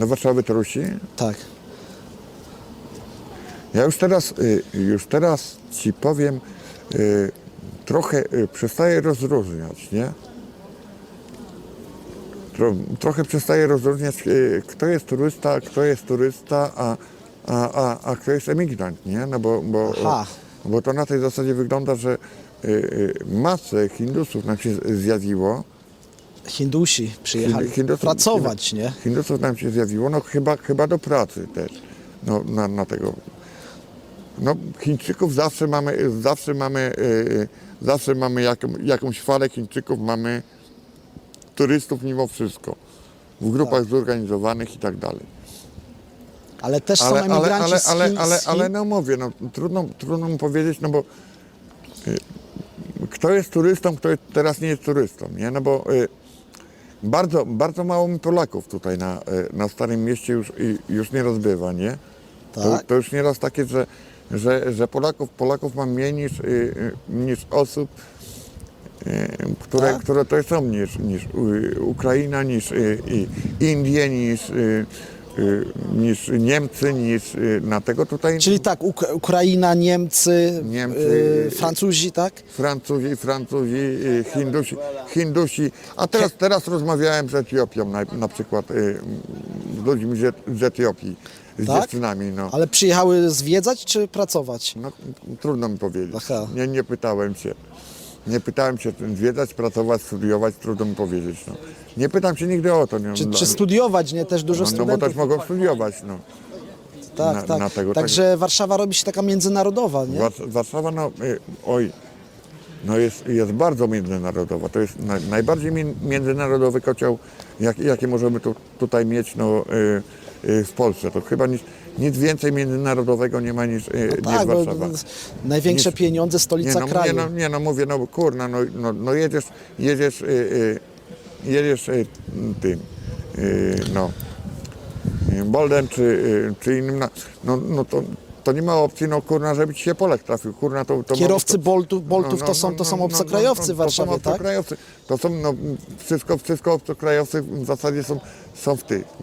Do Warszawy Torusi? Tak. Ja już teraz, y, już teraz ci powiem, y, trochę y, przestaję rozróżniać, nie? Tro, trochę przestaję rozróżniać, kto jest turysta, kto jest turysta, a, a, a, a kto jest emigrant, nie? No bo, bo, Aha. bo to na tej zasadzie wygląda, że masę Hindusów nam się zjawiło, Hindusi przyjechali Hindusów- pracować, nie? Hindusów nam się zjawiło, no chyba, chyba do pracy też, no, na, na tego. No Chińczyków zawsze mamy, zawsze mamy, yy, zawsze mamy jaką, jakąś falę Chińczyków, mamy turystów mimo wszystko, w grupach Tak. zorganizowanych i tak dalej. Ale też są Ale, ale, emigranci ale, z ale, Chin, ale, z Chin. ale no mówię, no, trudno, trudno mi powiedzieć, no bo y, kto jest turystą, kto jest, teraz nie jest turystą, nie? No bo y, bardzo, bardzo mało mi Polaków tutaj na, y, na Starym Mieście już, już nie rozbywa, nie? To, Tak. to już nieraz takie, że, że, że Polaków, Polaków mam mniej niż, y, niż osób, y, które, Tak? które to są niż, niż Ukraina, niż i Indie, niż, niż Niemcy, niż y, na tego tutaj Czyli tak, Uk- Ukraina, Niemcy, Niemcy, y, Francuzi, tak? Francuzi, Francuzi, y, Hindusi, Hindusi. A teraz, teraz rozmawiałem z Etiopią na, na przykład y, z ludźmi z, z Etiopii, z Tak? dziewczynami. No. Ale przyjechały zwiedzać czy pracować? No, trudno mi powiedzieć. Aha. Nie, nie pytałem się. Nie pytałem się zwiedzać, pracować, studiować, trudno mi powiedzieć. No. Nie pytam się nigdy o to. Nie, Czy, no, czy studiować, nie? Też dużo no, no bo studentów. też mogą studiować. No. tak, na- tak. na tego- Także Warszawa robi się taka międzynarodowa, nie? Wars- Warszawa, no y, oj, no jest, jest bardzo międzynarodowa. To jest naj, najbardziej mi- międzynarodowy kocioł, jak, jaki możemy tu, tutaj mieć no, y, y, w Polsce. To chyba nic, nic więcej międzynarodowowego nie ma niż, y, niż Tak, bo Warszawa. największe Nic- pieniądze, Nie stolica no, nie, kraju. no, nie no, mówię, no kurna, no, no, no jedziesz, jedziesz, y, y, jedziesz y, tym, y, no, Boldem czy, y, czy innym, na- no, no to, to nie ma opcji, no kurna, żeby ci się Polek trafił, kurna, to... to Kierowcy to, Boltów, Boltów to są, to są obcokrajowcy w Warszawie, to są tak? obcokrajowcy, to są, no, wszystko, wszystko obcokrajowcy w zasadzie są, są w tych.